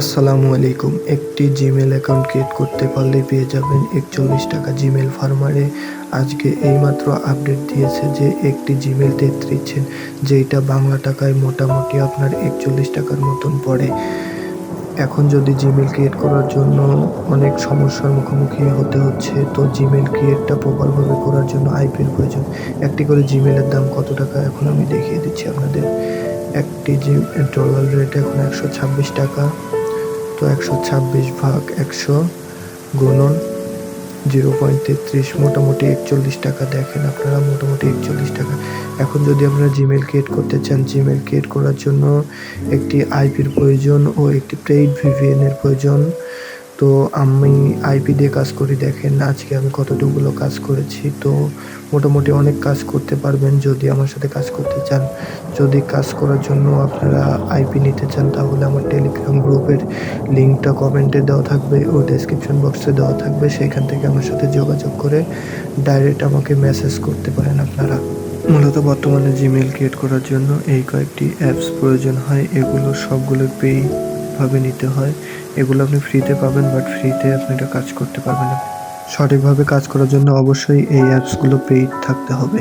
আসসালামু আলাইকুম। একটি জিমেল অ্যাকাউন্ট ক্রিয়েট করতে পারলে পেয়ে যাবেন একচল্লিশ টাকা জিমেল ফার্মারে আজকে এইমাত্র আপডেট দিয়েছে যে একটি জিমেল তেত্রিশ যেটা বাংলা টাকায় মোটামুটি আপনার একচল্লিশ টাকার মতন পড়ে। এখন যদি জিমেল ক্রিয়েট করার জন্য অনেক সমস্যার মুখোমুখি হতে হচ্ছে, তো জিমেল ক্রিয়েটটা প্রপারভাবে করার জন্য আইপিএল প্রয়োজন। একটি করে জিমেলের দাম কত টাকা এখন আমি দেখিয়ে দিচ্ছি আপনাদের। একটি ডলার রেট এখন একশো ছাব্বিশ টাকা। একশো ছাব্বিশ ভাগ একশো গুণন জিরো পয়েন্ট তেত্রিশ, মোটামুটি একচল্লিশ টাকা দেখেন আপনারা, মোটামুটি একচল্লিশ টাকা। এখন যদি আপনারা জিমেল ক্রিয়েট করতে চান জিমেল ক্রিয়েট করার জন্য একটি আইপির প্রয়োজন ও একটি পেইড ভিভিএনের প্রয়োজন। তো আমি আইপি দিয়ে কাজ করি, দেখেন আজকে আমি কতটুকুগুলো কাজ করেছি। তো মোটামুটি অনেক কাজ করতে পারবেন যদি আমার সাথে কাজ করতে চান। যদি কাজ করার জন্য আপনারা আইপি নিতে চান, তাহলে আমার টেলিগ্রাম গ্রুপের লিঙ্কটা কমেন্টে দেওয়া থাকবে, ও ডেসক্রিপশন বক্সে দেওয়া থাকবে। সেখান থেকে আমার সাথে যোগাযোগ করে ডাইরেক্ট আমাকে মেসেজ করতে পারেন আপনারা। মূলত বর্তমানে জিমেল ক্রিয়েট করার জন্য এই কয়েকটি অ্যাপস প্রয়োজন হয়। এগুলো সবগুলো পেই ভাবে নিতে হয়। এগুলো আপনি ফ্রিতে পাবেন বাট ফ্রিতে আপনি এটা কাজ করতে পারবেন সঠিকভাবে কাজ করার জন্য অবশ্যই এই অ্যাপসগুলো পেইড থাকতে হবে।